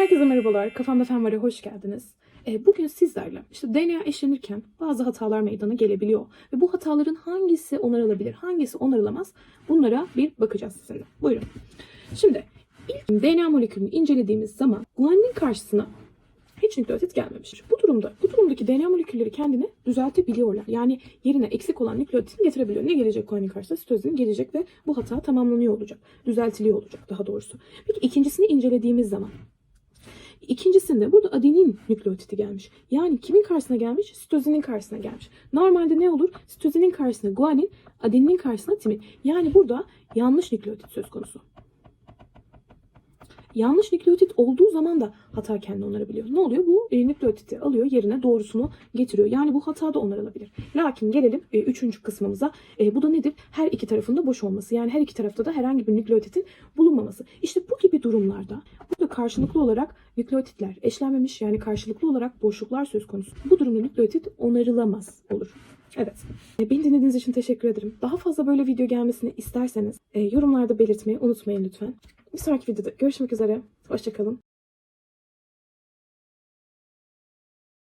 Herkese merhabalar. Kafamda Fen Var'a hoş geldiniz. Ee, bugün sizlerle işte DNA eşlenirken bazı hatalar meydana gelebiliyor. Ve bu hataların hangisi onarılabilir, hangisi onarılamaz bunlara bir bakacağız sizinle. Buyurun. Şimdi ilk DNA molekülünü incelediğimiz zaman guaninin karşısına hiç nükleotit gelmemiş. Bu durumda, bu durumdaki DNA molekülleri kendini düzeltebiliyorlar. Yani yerine eksik olan nükleotitini getirebiliyor. Ne gelecek guanin karşısına? Sitozin gelecek ve bu hata tamamlanıyor olacak. Düzeltiliyor olacak daha doğrusu. Peki ikincisini incelediğimiz zaman İkincisinde burada adenin nükleotidi gelmiş. Yani kimin karşısına gelmiş? Sitozinin karşısına gelmiş. Normalde ne olur? Sitozinin karşısına guanin, adeninin karşısına timin. Yani burada yanlış nükleotit söz konusu. Yanlış nükleotit olduğu zaman da hata kendini onarabiliyor. Ne oluyor? Bu e, nükleotiti alıyor yerine doğrusunu getiriyor. Yani bu hata da onarılabilir. Lakin gelelim e, üçüncü kısmımıza. E, bu da nedir? Her iki tarafında boş olması. Yani her iki tarafta da herhangi bir nükleotitin bulunmaması. İşte bu gibi durumlarda burada karşılıklı olarak nükleotitler eşlenmemiş yani karşılıklı olarak boşluklar söz konusu. Bu durumda nükleotit onarılamaz olur. Evet. E, Beni dinlediğiniz için teşekkür ederim. Daha fazla böyle video gelmesini isterseniz e, yorumlarda belirtmeyi unutmayın lütfen. Bir sonraki videoda görüşmek üzere. Hoşçakalın.